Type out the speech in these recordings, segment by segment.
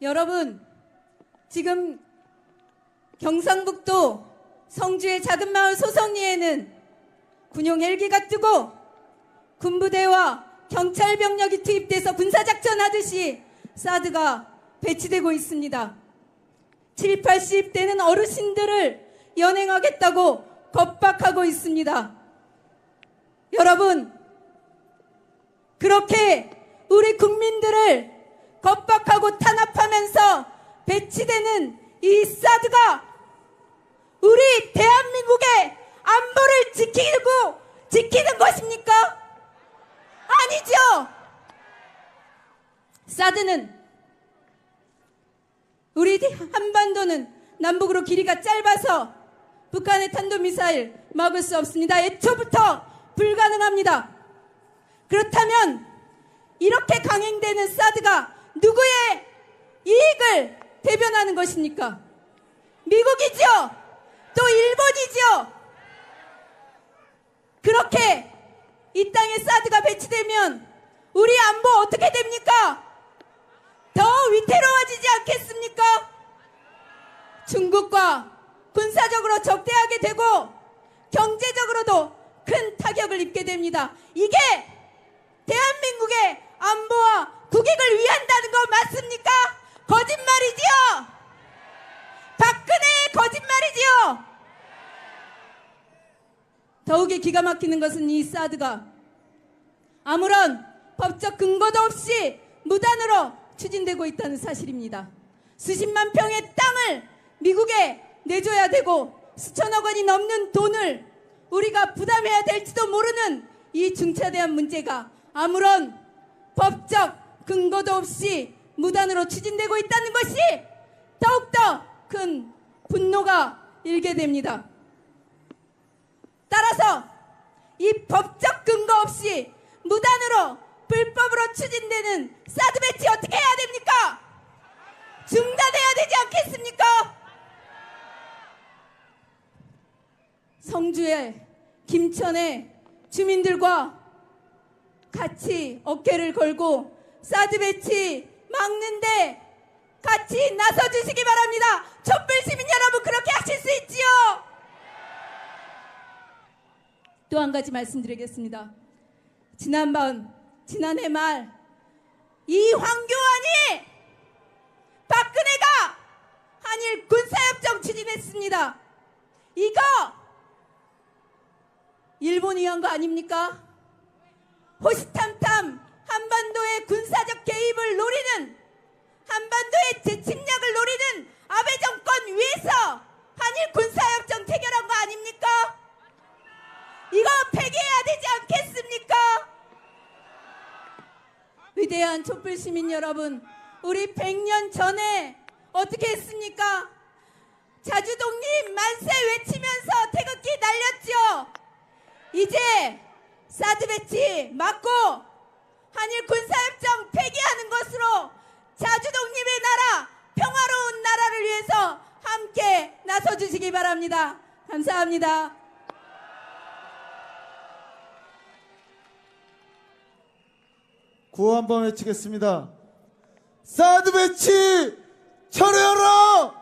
여러분, 지금 경상북도 성주의 작은 마을 소성리에는 군용 헬기가 뜨고 군부대와 경찰 병력이 투입돼서 군사작전 하듯이 사드가 배치되고 있습니다. 7, 80대는 어르신들을 연행하겠다고 겁박하고 있습니다. 여러분, 그렇게 우리 국민들을 겁박하고 탄압하면서 배치되는 이 사드가 우리 대한민국의 안보를 지키고 지키는 것입니까? 아니죠. 사드는 우리 한반도는 남북으로 길이가 짧아서 북한의 탄도미사일 막을 수 없습니다. 애초부터 불가능합니다. 그렇다면 이렇게 강행되는 사드가 누구의 이익을 대변하는 것입니까? 미국이죠. 또 일본이죠. 그렇게 이 땅에 사드가 배치되면 우리 안보 어떻게 됩니까? 더 위태로워지지 않겠습니까? 중국과 군사적으로 적대하게 되고 경제적으로도 큰 타격을 입게 됩니다. 이게 대한민국의 안보와 국익을 위한다는 거 맞습니까? 거짓말이지요. 박근혜의 거짓말이지요. 더욱이 기가 막히는 것은 이 사드가 아무런 법적 근거도 없이 무단으로 추진되고 있다는 사실입니다. 수십만 평의 땅을 미국에 내줘야 되고 수천억 원이 넘는 돈을 우리가 부담해야 될지도 모르는 이 중차대한 문제가 아무런 법적 근거도 없이 무단으로 추진되고 있다는 것이 더욱더 큰 분노가 일게 됩니다. 따라서 이 법적 근거 없이 무단으로 불법으로 추진되는 사드 배치 어떻게 해야 됩니까? 중단해야 되지 않겠습니까? 성주의 김천의 주민들과 같이 어깨를 걸고 사드 배치 막는데 같이 나서 주시기 바랍니다. 촛불 시민 여러분 그렇게 하실 수 있지요? 또 한 가지 말씀드리겠습니다. 지난번 지난해 말 이 황교안이 박근혜가 한일 군사협정 추진했습니다. 이거 일본이 한 거 아닙니까? 호시탐탐 위대한 촛불 시민 여러분, 우리 100년 전에 어떻게 했습니까? 자주독립 만세 외치면서 태극기 날렸죠. 이제 사드 배치 맞고 한일 군사협정 폐기하는 것으로 자주독립의 나라, 평화로운 나라를 위해서 함께 나서 주시기 바랍니다. 감사합니다. 구호 한번 외치겠습니다. 사드 배치 철회하라!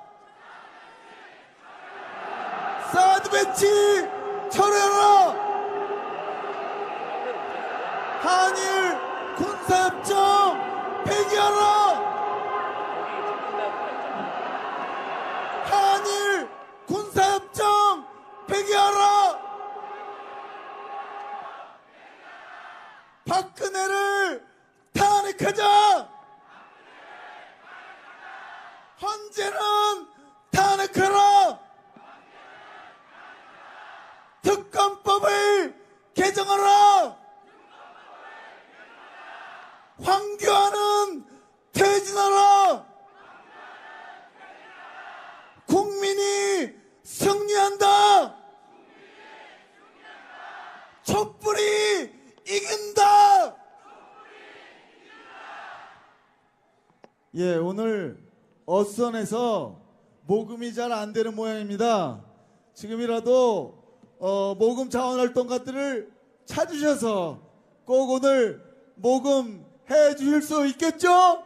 사드 배치 철회하라! 한일 군사협정 폐기하라! 한일 군사협정 폐기하라! 박근혜를 탄핵하자! 헌재는 탄핵하라! 특검법을 개정하라! 황교안은 퇴진하라! 국민이 승리한다! 촛불이 이긴다! 예, 오늘 어선에서 모금이 잘 안 되는 모양입니다. 지금이라도 어, 모금 자원 활동 가들을 찾으셔서 꼭 오늘 모금 해 주실 수 있겠죠?